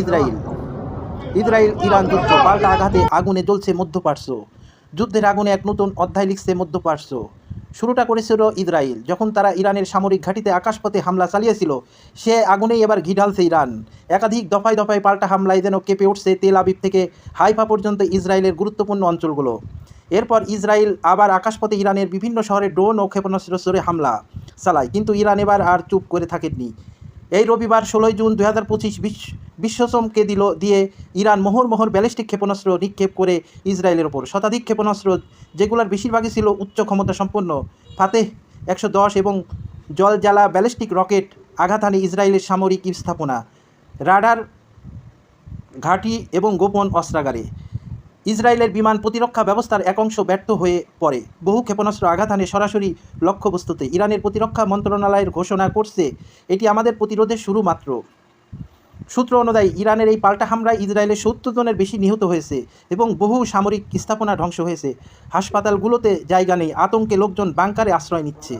Israel Israel Iran যুদ্ধ, পাল্টা আঘাতে আগুনে জ্বলছে মধ্যপ্রাচ্য। যুদ্ধের আগুনে এক নতুন অধ্যায় লিখছে মধ্যপ্রাচ্য। শুরুটা করেছিল ইসরায়েল যখন তারা ইরানের সামরিক ঘাঁটিতে আকাশপথে হামলা চালিয়েছিল, সে আগুনেই এবার ঘি ঢালছে ইরান। একাধিক দফায় দফায় পাল্টা হামলায় যেন কেঁপে উঠছে তেল আবিব থেকে হাইফা পর্যন্ত ইসরায়েলের গুরুত্বপূর্ণ অঞ্চলগুলো। এরপর ইসরায়েল আবার আকাশপথে ইরানের বিভিন্ন শহরে ড্রোন ও ক্ষেপণাস্ত্র হামলা চালায়। কিন্তু ইরান এবার আর চুপ করে থাকেননি। এই রবিবার ষোলোই জুন দু হাজার পঁচিশ বিশ্বসমকে দিল, দিয়ে ইরান মোহর মোহর ব্যালিস্টিক ক্ষেপণাস্ত্র নিক্ষেপ করে ইসরায়েলের ওপর। শতাধিক ক্ষেপণাস্ত্র, যেগুলোর বেশিরভাগই ছিল উচ্চ ক্ষমতা সম্পন্ন। ফাতেহ একশো দশ এবং জল জ্বালা ব্যালিস্টিক রকেট আঘাত হানে ইসরায়েলের সামরিক স্থাপনা। রাডার ঘাঁটি এবং গোপন অস্ত্রাগারে। ইসরায়েলের বিমান প্রতিরক্ষা ব্যবস্থার এক অংশ ব্যর্থ হয়ে পড়ে। বহু ক্ষেপণাস্ত্র আঘাত হানে সরাসরি লক্ষ্যবস্তুতে। ইরানের প্রতিরক্ষা মন্ত্রণালয়ের ঘোষণা করছে, এটি আমাদের প্রতিরোধের শুরু মাত্র। সূত্র অনুযায়ী, ইরানের এই পাল্টা হামলায় ইসরায়েলের সত্তর জনের বেশি নিহত হয়েছে এবং বহু সামরিক স্থাপনা ধ্বংস হয়েছে। হাসপাতালগুলোতে জায়গা নেই, আতঙ্কে লোকজন বাংকারে আশ্রয় নিচ্ছে।